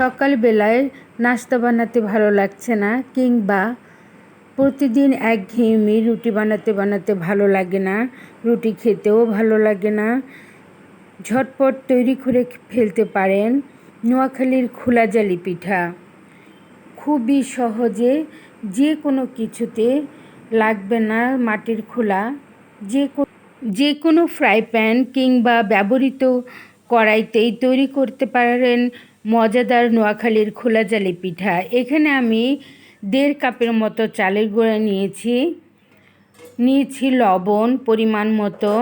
সকালবেলায় নাস্তা বানাতে ভালো লাগছে না কিংবা প্রতিদিন একঘেয়েমি রুটি বানাতে বানাতে ভালো লাগে না, রুটি খেতেও ভালো লাগে না। ঝটপট তৈরি করে ফেলতে পারেন নোয়াখালীর খোলা জালি পিঠা। খুবই সহজে যে কোনো কিছুতে লাগবে না মাটির খোলা। যে যে কোনো ফ্রাই প্যান কিংবা ব্যবহৃত কড়াইতেই তৈরি করতে পারেন মজাদার নোয়াখালীর খোলা জালি পিঠা। এখানে আমি দেড় কাপের মতো চালের গুঁড়া নিয়েছি। নিয়েছি লবণ পরিমাণ মতো।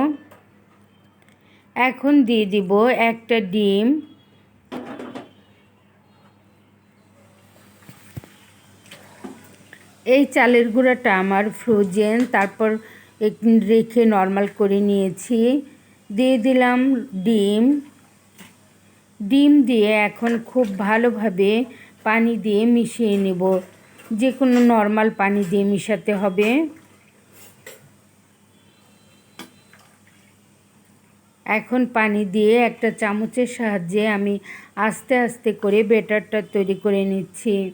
এখন দিয়ে দিব একটা ডিম। এই চালের গুঁড়াটা আমার ফ্রোজেন তারপর রেখে নর্মাল করে নিয়েছি। দিয়ে দিলাম ডিম। ডিম দিয়ে এখন খুব ভালোভাবে পানি দিয়ে মিশিয়ে নেব। যে কোনো নর্মাল পানি দিয়ে মিশাতে হবে। এখন পানি দিয়ে একটা চামচের সাহায্যে আমি আস্তে আস্তে করে বেটারটা তৈরি করে নিচ্ছি।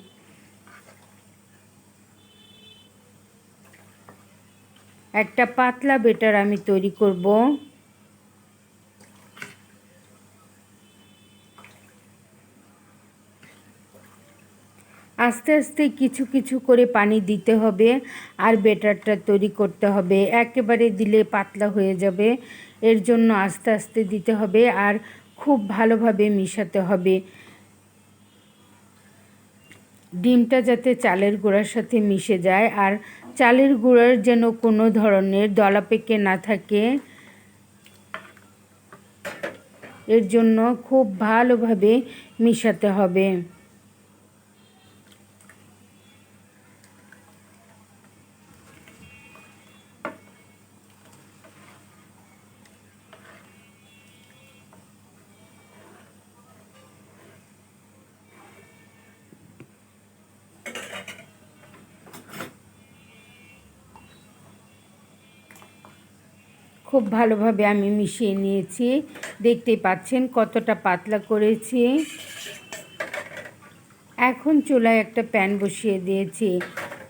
একটা পাতলা বেটার আমি তৈরি করব। আস্তে আস্তে কিছু কিছু করে পানি দিতে হবে আর বেটারটা তৈরি করতে হবে। একেবারে দিলে পাতলা হয়ে যাবে। এর জন্য আস্তে আস্তে দিতে হবে আর খুব ভালোভাবে মিশাতে হবে। ডিমটা যাতে চালের গুঁড়ার সাথে মিশে যায় আর চালের গুঁড়ার যেন কোনো ধরনের দলা পেকে না থাকে। এর জন্য খুব ভালোভাবে মিশাতে হবে। খুব ভালোভাবে আমি মিশিয়ে নিয়েছি। দেখতেই পাচ্ছেন কতটা পাতলা করেছি। এখন চুলায় একটা প্যান বসিয়ে দিয়েছি।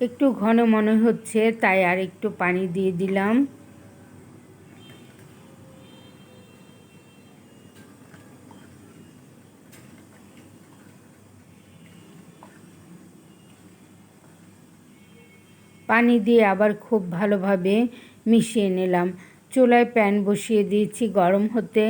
একটু ঘন মনে হচ্ছে, তাই আর একটু পানি দিয়ে দিলাম। পানি দিয়ে আবার খুব ভালোভাবে মিশিয়ে নিলাম। চুলায় প্যান বসিয়ে দিয়েছি, গরম হতে।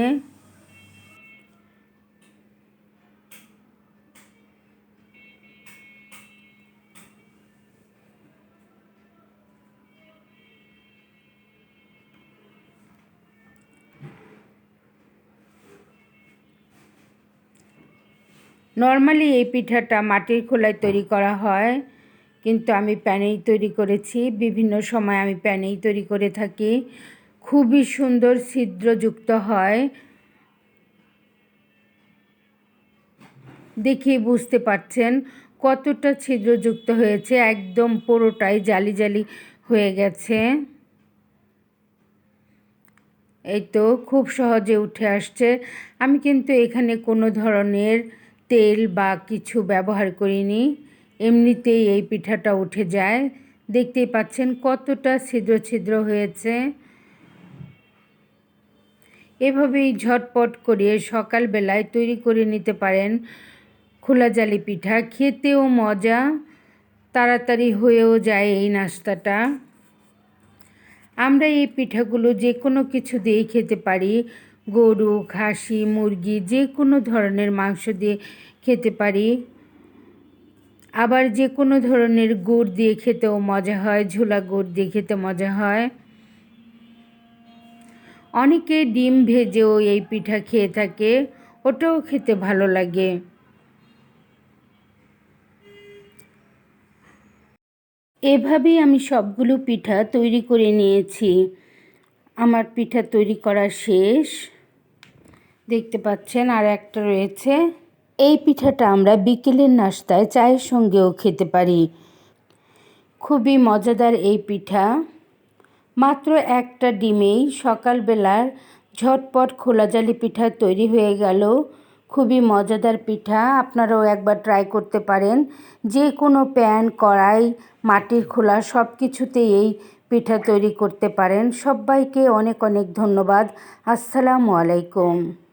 নর্মালি এই পিঠাটা মাটির খোলায় তৈরি করা হয়, কিন্তু আমি প্যানেই তৈরি করেছি। বিভিন্ন সময় আমি প্যানেই তৈরি করে থাকি। খুবই সুন্দর ছিদ্রযুক্ত হয়। দেখে বুঝতে পারছেন কতটা ছিদ্রযুক্ত হয়েছে, একদম পুরোটাই জালি জালি হয়ে গেছে। এই তো খুব সহজে উঠে আসছে। আমি কিন্তু এখানে কোনো ধরনের তেল বা কিছু ব্যবহার করিনি। এমনিতেই এই পিঠাটা উঠে যায়। দেখতেই পাচ্ছেন কতটা ছিদ্র ছিদ্র হয়েছে। এভাবেই ঝটপট করে সকালবেলায় তৈরি করে নিতে পারেন খোলা জালি পিঠা। খেতেও মজা, তাড়াতাড়ি হয়েও যায় এই নাস্তাটা। আমরা এই পিঠাগুলো যে কোনো কিছু দিয়েই খেতে পারি। গরু, খাসি, মুরগি, যে কোনো ধরনের মাংস দিয়ে খেতে পারি। আবার যে কোনো ধরনের গুড় দিয়ে খেতেও মজা হয়, ঝোলা গুড় দিয়ে খেতে মজা হয়। অনেকে ডিম ভেজেও এই পিঠা খেয়ে থাকে, ওটাও খেতে ভালো লাগে। এভাবেই আমি সবগুলো পিঠা তৈরি করে নিয়েছি। আমার পিঠা তৈরি করা শেষ। দেখতে পাচ্ছেন আর একটা রয়েছে। এই পিঠাটা আমরা বিকেলের নাস্তায় চায়ের সঙ্গেও খেতে পারি। খুবই মজাদার এই পিঠা। মাত্র একটা ডিমেই সকালবেলার ঝটপট খোলা জালি পিঠা তৈরি হয়ে গেল। খুবই মজাদার পিঠা, আপনারাও একবার ট্রাই করতে পারেন। যে কোনো প্যান কড়াই, মাটির খোলা সব কিছুতেই এই পিঠা তৈরি করতে পারেন। সবাইকে অনেক অনেক ধন্যবাদ। আসসালামু আলাইকুম।